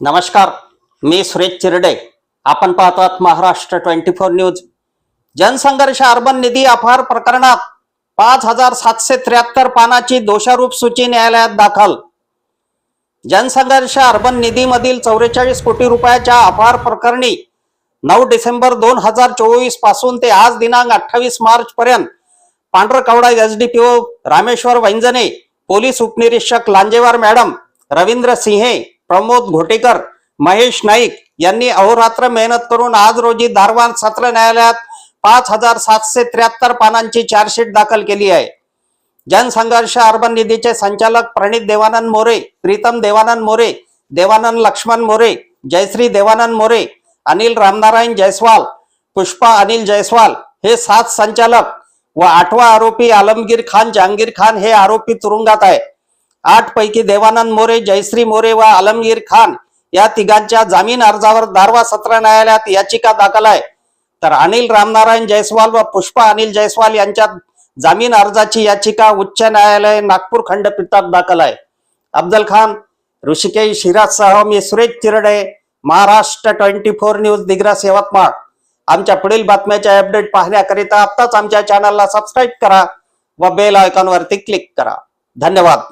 नमस्कार मी सुरेश चिरडे. आपण पाहतात Maharashtra twenty four news. Jansangharsh urban Nidhi अपहार प्रकरणात पाच हजार सातशे त्र्याहत्तर पानाची दोषारूप सूची न्यायालयात दाखल. जनसंघर्ष अर्बन निधीमधील चौवेचाळीस कोटी रुपयाच्या अपहार प्रकरणी नऊ डिसेंबर दोन हजार चोवीसपासून ते आज दिनांक अठ्ठावीस मार्च पर्यंत पांढरकवडा ओ रामेश्वर वैंजने पोलीस उपनिरीक्षक लांजेवार मॅडम रवींद्र सिंहे प्रमोद घोटेकर महेश नाईक यांनी अहोरात्र मेहनत करून आज रोजी धारवान सत्र न्यायालयात पाच हजार सातशे त्र्याहत्तर पानांची चार्जशीट दाखल केली आहे. जनसंघर्ष अर्बन निधीचे संचालक प्रणित देवानंद मोरे प्रीतम देवानंद मोरे देवानंद लक्ष्मण मोरे जयश्री देवानंद मोरे अनिल रामनारायण जयस्वाल पुष्पा अनिल जयस्वाल हे सात संचालक व आठवा आरोपी आलमगीर खान जहांगीर खान हे आरोपी तुरुंगात आहे आठ पैकी देवानंद मोरे जयश्री मोरे व आलमगीर खान या तिघांच्या जामीन अर्जावर दारवा सत्र न्यायालयात याचिका दाखल आहे. तर अनिल रामनारायण जयस्वाल व पुष्पा अनिल जयस्वाल यांच्या जामीन अर्जाची याचिका उच्च न्यायालय नागपूर खंडपीठात दाखल आहे. अफजल खान ऋषिकेश शिराजसह मी Suresh Chirade Maharashtra twenty four news Digras Yavatmal आमच्या पुढील बातम्याच्या अपडेट पाहण्याकरिता आत्ताच आमच्या चॅनलला सबस्क्राईब करा व बेल आयकॉनवरती क्लिक करा. धन्यवाद.